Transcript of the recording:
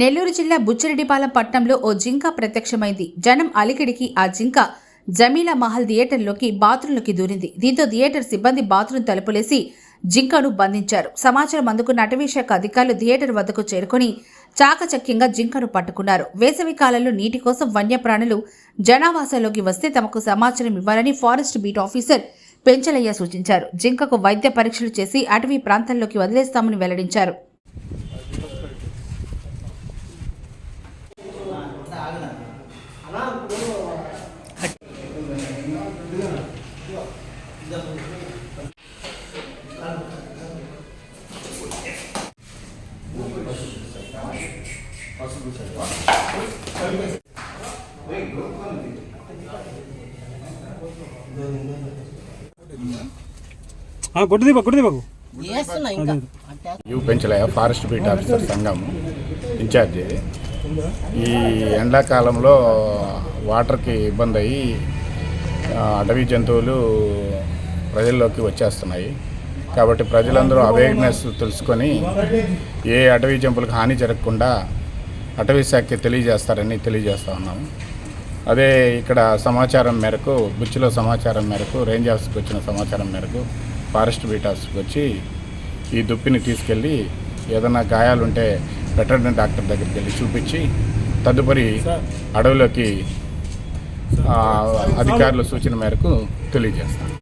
నెల్లూరు జిల్లా బుచ్చిరెడ్డిపాలెం పట్టణంలో ఓ జింక ప్రత్యక్షమైంది. జనం అలికిడికి ఆ జింక జమీలా మహల్ థియేటర్లోకి బాత్రూంలోకి దూరింది. దీంతో థియేటర్ సిబ్బంది బాత్రూం తలుపులేసి జింకను బంధించారు. సమాచారం అందుకున్న అటవీశాఖ అధికారులు థియేటర్ వద్దకు చేరుకుని చాకచక్యంగా జింకను పట్టుకున్నారు. వేసవి కాలంలో నీటి కోసం వన్యప్రాణులు జనావాసాల్లోకి వస్తే తమకు సమాచారం ఇవ్వాలని ఫారెస్ట్ బీట్ ఆఫీసర్ పెంచలయ్య సూచించారు. జింకకు వైద్య పరీక్షలు చేసి అటవీ ప్రాంతంలోకి వదిలేస్తామని వెల్లడించారు. అంటే యూ ఫారెస్ట్ బీట్ ఆఫీసర్ సంఘం ఇన్ఛార్జి. ఈ ఎండాకాలంలో వాటర్కి ఇబ్బంది అయ్యి అటవీ జంతువులు ప్రజల్లోకి వచ్చేస్తున్నాయి. కాబట్టి ప్రజలందరూ అవేర్నెస్ తెలుసుకొని ఏ అటవీ జంతువులకు హాని జరగకుండా అటవీ శాఖకి తెలియజేస్తారని తెలియజేస్తా ఉన్నాము అదే ఇక్కడ సమాచారం మేరకు బుచ్చిలో సమాచారం మేరకు రేంజ్ ఆఫీస్కి వచ్చిన సమాచారం మేరకు ఫారెస్ట్ బీట్ ఆఫీస్కి వచ్చి ఈ దుప్పిని తీసుకెళ్ళి ఏదైనా గాయాలుంటే వెటర్నరీ డాక్టర్ దగ్గరికి వెళ్ళి చూపించి తదుపరి అడవిలోకి అధికారుల సూచన మేరకు తెలియజేస్తాను